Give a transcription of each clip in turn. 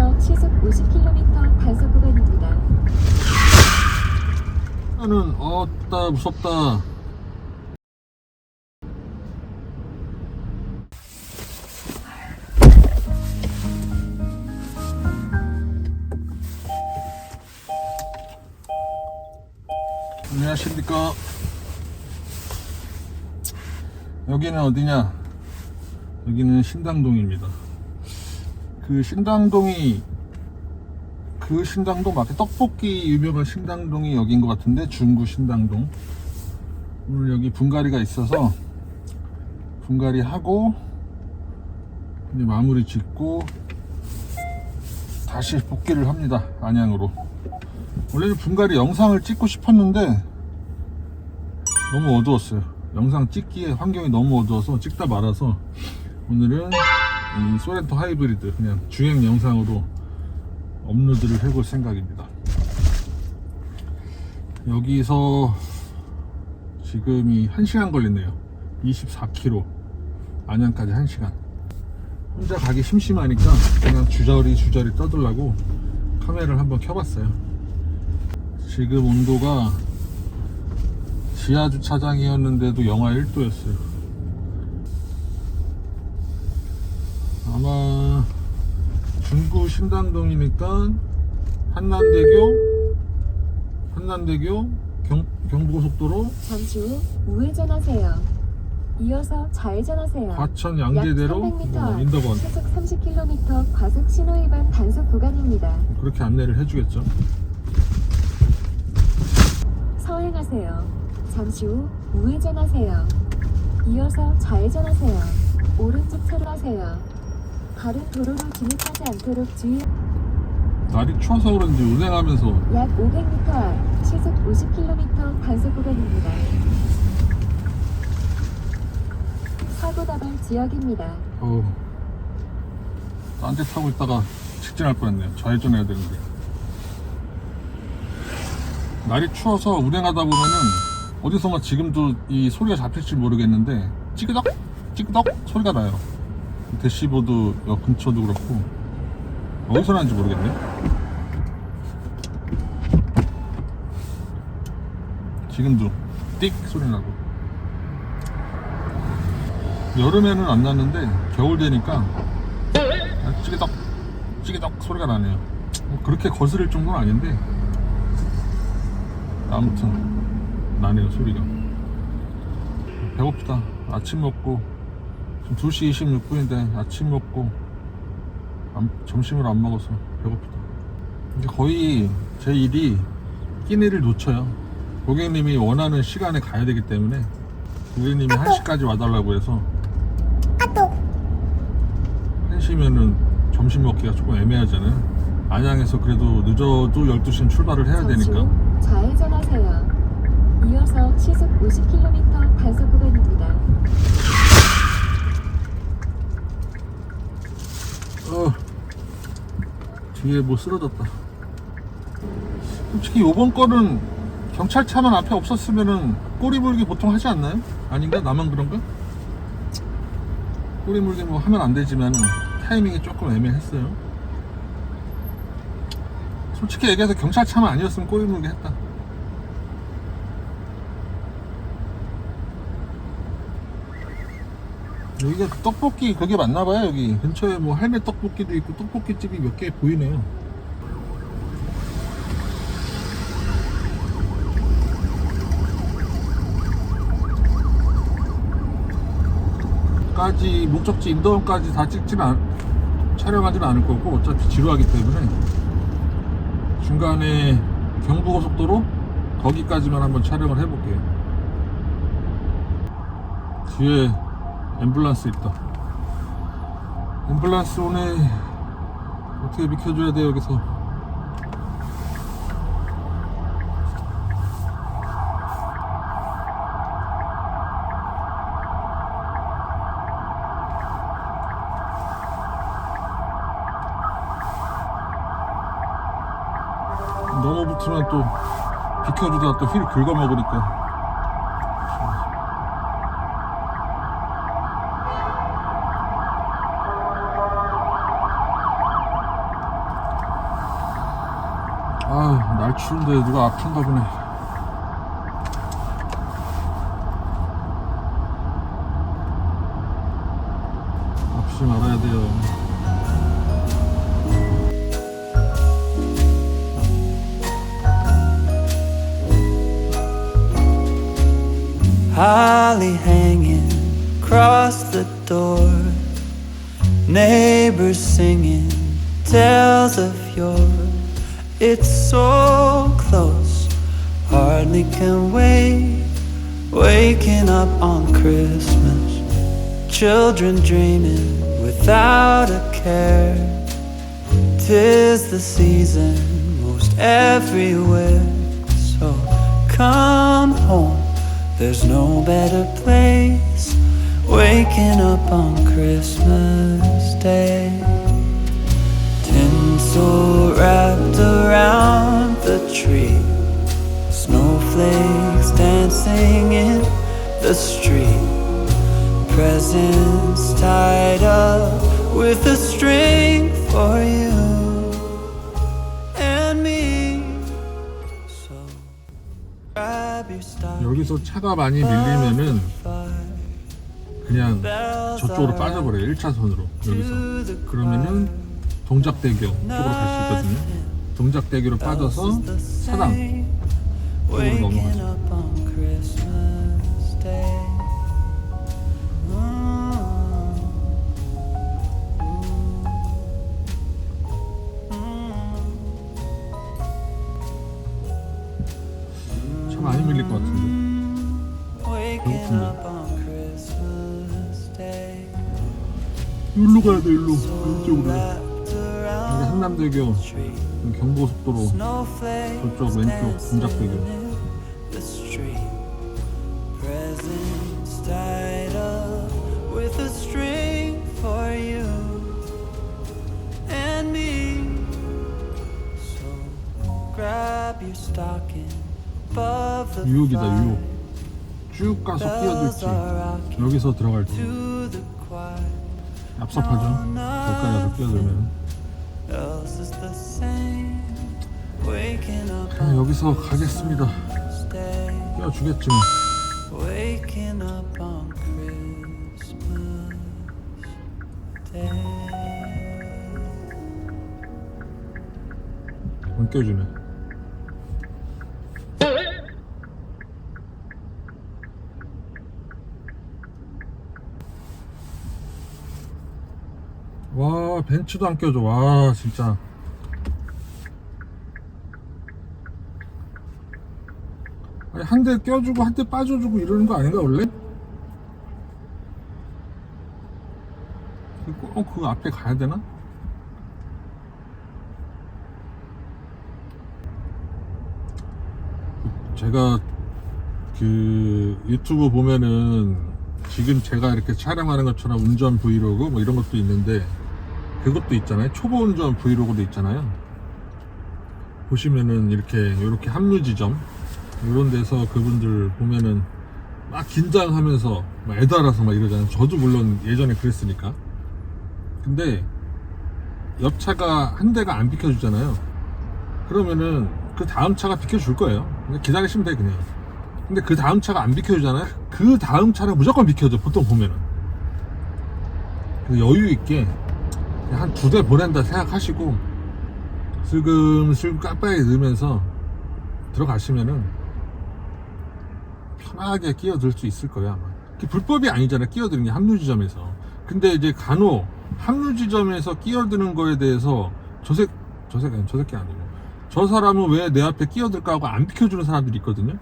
이어서 시속 50km 단속 구간입니다. 나는 어따 무섭다. 안녕하십니까. 여기는 어디냐? 여기는 신당동입니다. 그 신당동이 그 신당동 맞게 떡볶이 유명한 신당동이 여긴 것 같은데 중구 신당동. 오늘 여기 분갈이가 있어서 분갈이 하고 이제 마무리 짓고 다시 복귀를 합니다 안양으로. 원래는 분갈이 영상을 찍고 싶었는데 너무 어두웠어요. 영상 찍기에 환경이 너무 어두워서 찍다 말아서 오늘은 이 소렌토 하이브리드 그냥 주행 영상으로 업로드를 해볼 생각입니다. 여기서 지금이 1시간 걸리네요. 24km. 안양까지 1시간. 혼자 가기 심심하니까 그냥 주저리 주저리 떠들라고 카메라를 한번 켜봤어요. 지금 온도가 지하 주차장이었는데도 영하 1도였어요. 아마 중구 신당동이니까 한남대교 한남대교 경, 경부고속도로 잠시 후 우회전하세요. 이어서 좌회전하세요. 과천 약 양재대로 300m 뭐 앞 인덕원 시속 30km 과속 신호 위반 단속 구간입니다. 그렇게 안내를 해주겠죠 서행하세요. 잠시 후 우회전하세요. 이어서 좌회전하세요. 오른쪽 차로 하세요. 다른 도로로 진입하지 않도록 주의. 날이 추워서 그런지 운행하면서. 약 500m 앞 시속 50km 단속 구간입니다. 사고 다발 지역입니다. 어우. 딴데 타고 있다가 직진할 뻔했네요 좌회전해야 되는데. 날이 추워서 운행하다 보면은 어디선가 지금도 이 소리가 잡힐지 모르겠는데 찌그덕? 찌그덕? 소리가 나요 대시보드 역 근처도 그렇고. 어디서 나는지 모르겠네. 지금도 띡 소리 나고. 여름에는 안 났는데 겨울 되니까 아, 찌개덕 찌개덕 소리가 나네요. 뭐 그렇게 거스를 정도는 아닌데. 아무튼 나네요 소리가. 배고프다. 아침 먹고 지금 2시 26분인데 아침 먹고 안- 점심을 안 먹어서 배고프다 이제 거의 제 일이 끼니를 놓쳐요 고객님이 원하는 시간에 가야 되기 때문에 고객님이 1시까지 와달라고 해서 1시면은 점심 먹기가 조금 애매하잖아요. 안양에서 그래도 늦어도 12시는 출발을 해야 되니까. 후 좌회전하세요. 이어서 시속 50km 단속 구간입니다. 어, 뒤에 뭐 쓰러졌다. 솔직히 요번 거는 경찰차만 앞에 없었으면은 꼬리 물기 보통 하지 않나요? 아닌가? 나만 그런가? 꼬리 물기 뭐 하면 안 되지만은 타이밍이 조금 애매했어요. 솔직히 얘기해서 경찰차만 아니었으면 꼬리 물기 했다. 여기가 그 떡볶이 그게 맞나봐요 여기. 근처에 뭐 할매 떡볶이도 있고 떡볶이 집이 몇 개 보이네요. 까지 목적지 인도원까지 다 찍지는 않, 촬영하지는 않을 거고 어차피 지루하기 때문에. 중간에 경부고속도로? 거기까지만 한번 촬영을 해볼게요. 뒤에 앰뷸런스 있다. 앰뷸런스 오네. 어떻게 비켜줘야 돼 여기서. 너무 붙으면 또 비켜주다가 또휠 긁어먹으니까. 날 추운데 누가 아픈가 보네. 아프지 말아야 돼요. holly hanging across the door. Neighbors singing tales of yore. It's so close, hardly can wait. Waking up on Christmas, children dreaming without a care. Tis the season most everywhere. So come home. There's no better place. Waking up on Christmas Day. Tree. Snowflakes dancing in the street. Presents tied up with a string for you and me. So grab your stocking. 여기서 차가 많이 밀리면은 그냥 저쪽으로 빠져버려요. 1차선으로 여기서. 그러면은 동작대교 쪽으로 갈 수 있거든요. 동작대교로 빠져서 사당 쪽으로 넘어가죠. 차 많이 밀릴 것 같은데. 일로 가야 돼, 일로. 왼쪽으로. 한남대교, 여기 경부고속도로, 저쪽 왼쪽 동작대교. 유혹이다. 유혹. 쭉 가서 rocking 여기서 the choir. 얍삽하죠? 저까지 가서 끼어들면. 그냥 여기서 가겠습니다. day. 끼워주겠지 뭐. Waking up on Christmas Day. 안 껴주네. 와 벤츠도 안 껴줘. 와 진짜. 아니 한 대 껴주고 한 대 빠져주고 이러는 거 아닌가 원래? 꼭그 앞에 가야 되나? 제가 그 유튜브 보면은 지금 제가 이렇게 촬영하는 것처럼 운전 브이로그 뭐 이런 것도 있는데 그것도 있잖아요. 초보 운전 브이로그도 있잖아요. 보시면은 이렇게 이렇게 합류 지점 이런 데서 그분들 보면은 막 긴장하면서 막 애달아서 막 이러잖아요. 저도 물론 예전에 그랬으니까. 근데 옆차가 한 대가 안 비켜주잖아요. 그러면은 그 다음 차가 비켜줄 거예요. 기다리시면 돼 그냥. 근데 그 다음 차가 안 비켜주잖아요. 그 다음 차는 무조건 비켜줘. 보통 보면은 그 여유 있게 한 두 대 보낸다 생각하시고 슬금슬금 깜빡이 넣으면서 들어가시면은 편하게 끼어들 수 있을 거예요 아마. 그게 불법이 아니잖아요. 끼어드는 게 합류 지점에서. 근데 이제 간혹 합류 지점에서 끼어드는 거에 대해서 저새 저새가 아니 저새끼 아니고 저 사람은 왜 내 앞에 끼어들까 하고 안 비켜주는 사람들이 있거든요.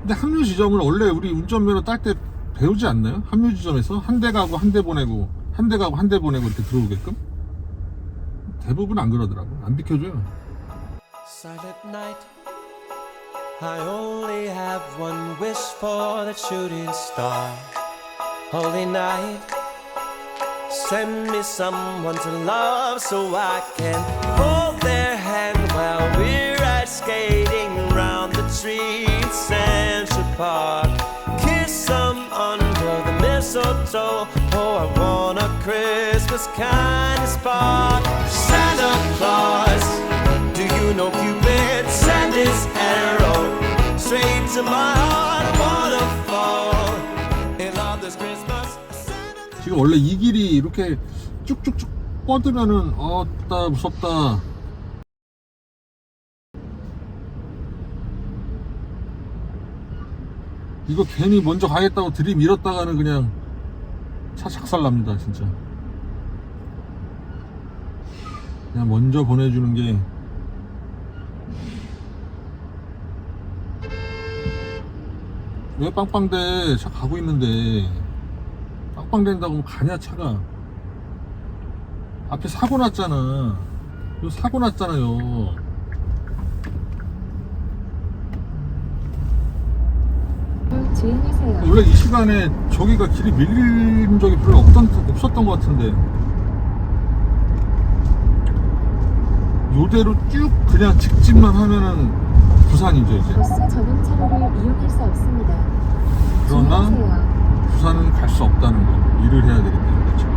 근데 합류 지점은 원래 우리 운전면허 딸 때 배우지 않나요? 합류 지점에서 한 대 가고 한 대 보내고 한 대 가고 한 대 보내고 이렇게 들어오게끔 대부분 안 그러더라고 안 비켜줘요. I only have one wish for the shooting star. Holy night. Send me someone to love so I can hold their hand while we're ice skating around the trees, Central Park. Kiss them under the mistletoe. Oh, I want a Christmas kind of spark. Santa Claus, do you know Cupid sent his straight to my heart, waterfall. In love this Christmas. 지금 원래 이 길이 이렇게 쭉쭉쭉 뻗으면은 어따 무섭다 이거 괜히 먼저 가겠다고 들이밀었다가는 그냥 차 작살납니다 진짜 그냥 먼저 보내주는 게 왜 빵빵대? 차 가고 있는데. 빵빵된다고 뭐 가냐 차가? 앞에 사고 났잖아. 이거 사고 났잖아요. 주행하세요. 원래 이 시간에 저기가 길이 밀린 적이 별로 없던, 없었던 것 같은데. 요대로 쭉 그냥 직진만 하면은 부산이죠 이제. 버스 전용 차로를 이용할 수 없습니다. 그러나. 부산은 갈 수 없다는 거 일을 해야 되기 때문에 지금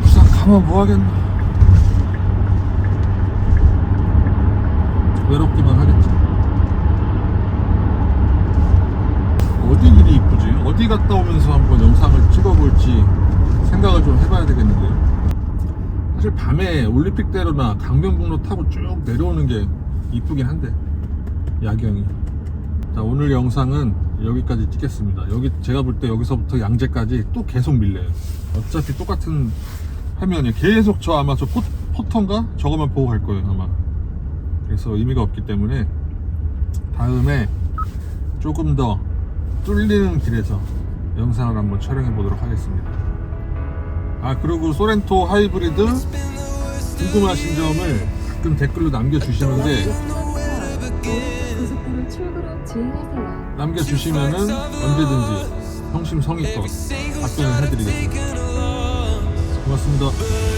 부산 가면 뭐 하겠나? 외롭기만 하겠지. 어디 길이 이쁘지? 어디 갔다 오면서 한번 영상을 찍어볼지 생각을 좀 해봐야 되겠는데요 사실 밤에 올림픽대로나 강변북로 타고 쭉 내려오는 게 이쁘긴 한데 야경이 자 오늘 영상은 여기까지 찍겠습니다. 여기 제가 볼 때 여기서부터 양재까지 또 계속 밀려요. 어차피 똑같은 화면이 계속 저 아마 저 포, 포터인가? 저거만 보고 갈 거예요 아마. 그래서 의미가 없기 때문에 다음에 조금 더 뚫리는 길에서 영상을 한번 촬영해 보도록 하겠습니다. 아 그리고 소렌토 하이브리드 궁금하신 점을 가끔 댓글로 남겨주시는데 출구로 주행하세요. 남겨주시면은 언제든지 성심성의껏 답변을 해드리겠습니다. 고맙습니다.